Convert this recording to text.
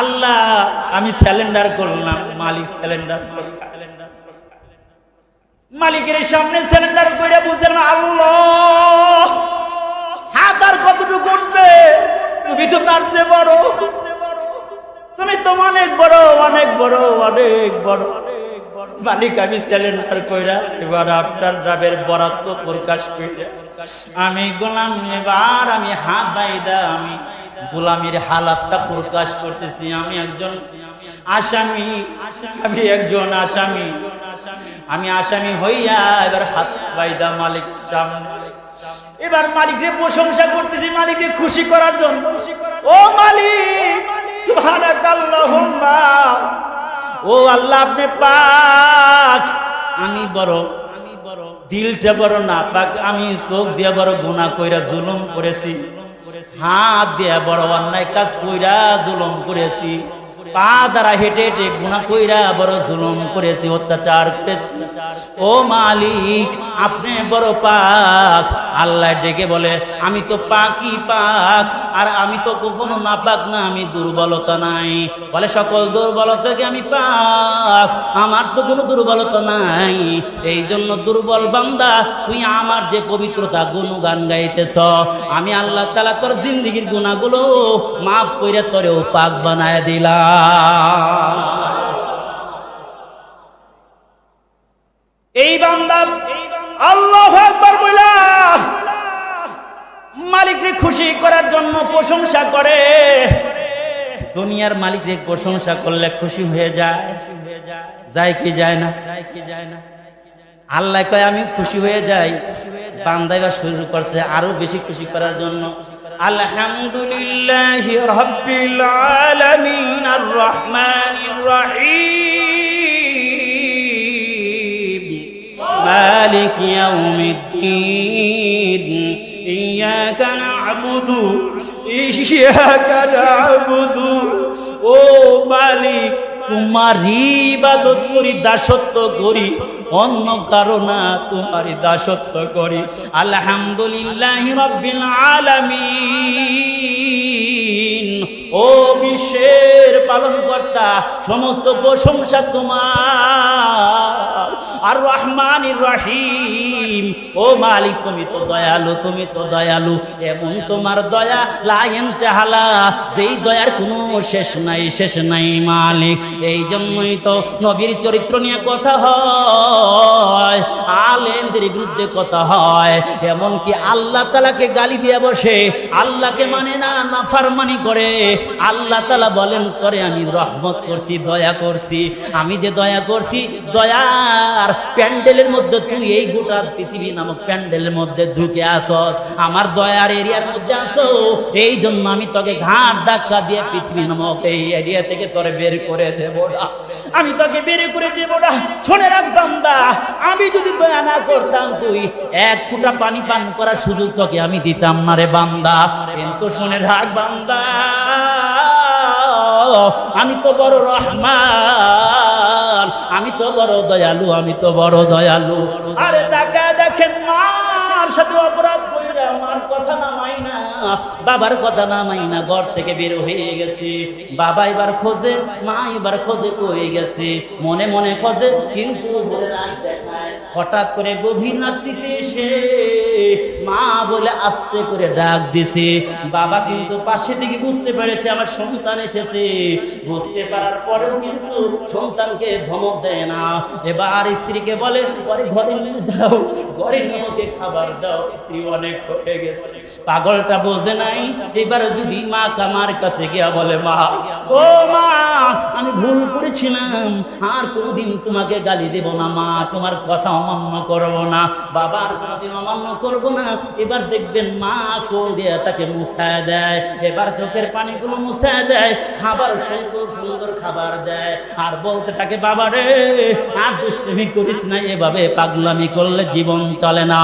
আল্লাহ, আমি স্যালেন্ডার করলাম, মালিক স্যালেন্ডার মালিকের সামনে স্যালেন্ডার করে বুঝলেন আল্লাহ, হাত আর কতটুকু উঠবে? তুমি তো তার চেয়ে বড়। তুমি তো অনেক বড় অনেক বড় অনেক বড়। মালিক, আমি স্যালেন্ডার কইরা এবার আপনার রাবের বরাত্ম প্রকাশ কইরা, আমি গোলাম, এবার আমি হাত বাইদা আমি গোলামির হালাতটা প্রকাশ করতেছি। আমি একজন আসামি, আমি একজন আসামি। আমি আসামি হইয়া এবার হাত বাইদা মালিক সামনে। এবার মালিককে প্রশংসা করতেছি, মালিককে খুশি করার জন্য। ও মালিক, সুবহানাকাল্লাহুম্মা। ও আল্লাহ, আপনি পাক। আমি বড়, দিলটা বড় না পাক আমি চোখ দিয়ে বড় গুনাহ কইরা জুলুম করেছি। হাত দিয়া বড় অন্যায় কাজ কইরা জুলম করেছি। পা দ্বারা হেঁটে হেঁটে গুণা কইরা বড় জুলুম করেছি, অত্যাচার করেছি। ও মালিক, আপনি বড় পাক। আল্লাহ ডেকে বলে, আমি তো পাকি পাক, আর আমি তো কখনো না পাক না, আমি দুর্বলতা নাই। বলে, সকল দুর্বলতা থেকে আমি পাক? আমার তো কোনো দুর্বলতা নাই। এই জন্য দুর্বল বান্দা, তুই আমার যে পবিত্রতা গুণগান গাইতেছ, আমি আল্লাহ তালা তোর জিন্দিগির গুণাগুলো মাফ করে তোরেও পাক বানায় দিলাম। এই বান্দা আল্লাহ একবার বইলা মালিককে খুশি করার জন্য প্রশংসা করে। দুনিয়ার মালিকরে প্রশংসা করলে খুশি হয়ে যায়। যায় কি যায় না? যায় কি যায় না আল্লাহ কয়, আমি খুশি হয়ে যাই। বান্দা এবার শুরু করছে আরও বেশি খুশি করার জন্য। আলহামদুলিল্লাহ রব্বিল আলামিন। আর রহমানির রহিম মালিক ইয়াউমিদ্দিন ইয়াকা না'বুদু ইয়াকা না'বুদু ও মালিক তোমার ইবাদত করি, দাসত্ব করি, অন্য কারণা তোমার দাসত্ব করি। আলহামদুলিল্লাহ রব্বিল আলামিন। 저는 কর্তা সমস্ত প্রশংসা তোমার। আর রহমান রহিম। ও মালিক, তুমি তো দয়ালু, তুমি তো দয়ালু। এবং তোমার দয়া লাইন তেহালা যেই দয়ার কোনো শেষ নাই শেষ নাই মালিক। এই জন্যই তো নবীর চরিত্র নিয়ে কথা হয়, আলেমদের বিরুদ্ধে কথা হয়। এমনকি আল্লাহ তালাকে গালি দিয়ে বসে, আল্লাহকে মানে না না ফারমানি করে। আল্লাহ তালা বলেন করে আমি রহমত করছি, দয়া করছি। আমি যে দয়া করছি, দয়ার প্যান্ডেলের মধ্যে তুই এই গোটা পৃথিবী নামক প্যান্ডেলের মধ্যে ঢুকে আসস। আমার দয়ার এরিয়ার মধ্যে আসো। এই জন্য আমি তোকে ঘাট ধাক্কা দিয়ে পৃথিবী নামক এই এরিয়া থেকে তোরে বের করে দেব না। আমি তোকে বের করে দেব না। শোনে রাখ বান্দা, আমি যদি দয়া না করতাম তুই, এক ফুটা পানি পান করার সুযোগ তোকে আমি দিতাম না রে বান্দা। কিন্তু শুনে রাখ বান্দা। আমি তো বড় রহমান, আমি তো বড় দয়ালু, আমি তো বড় দয়ালু। আরে তাকা দেখেন মার সাথে অপরাধ বসে আমার কথা না মাই না। বাবার কথা না মাই না ঘর থেকে বের হয়ে গেছে। বাবা এবার খোঁজে, মা এবার খোঁজে কই গেছে? মনে মনে খোঁজে, কিন্তু হঠাৎ করে গভীর রাত্রিতে এসে মা বলে আস্তে করে ডাক দিছে। বাবা কিন্তু পাশে থেকে বুঝতে পেরেছে, আমার সন্তান এসেছে। বুঝতে পারার পরেও কিন্তু সন্তানকে ধমক দেয় না। এবার স্ত্রীকে বলে ঘরে নিয়ে যাও, ঘরে নিয়ে ওকে খাবার দাও। স্ত্রী অনেক হয়ে গেছে। পাগলটা বোঝে নাই। এবার যদি মা কামার কাছে গিয়া বলে, মা, ও মা, আমি ভুল করেছিলাম। আর কোনোদিন তোমাকে গালি দেব না, মা, তোমার কথা অমান্য করব না, বাবার কোনোদিন অমান্য করব না। এবার দেখবেন মা চোখ দিয়ে তাকে মুছায় দেয়। এবার চোখের পানিগুলো মুছায় দেয়। খাবার সুন্দর সুন্দর খাবার দেয়। আর বলতে তাকে বাবা রে আর দুষ্টুমি করিস না, এভাবে পাগলামি করলে জীবন চলে না।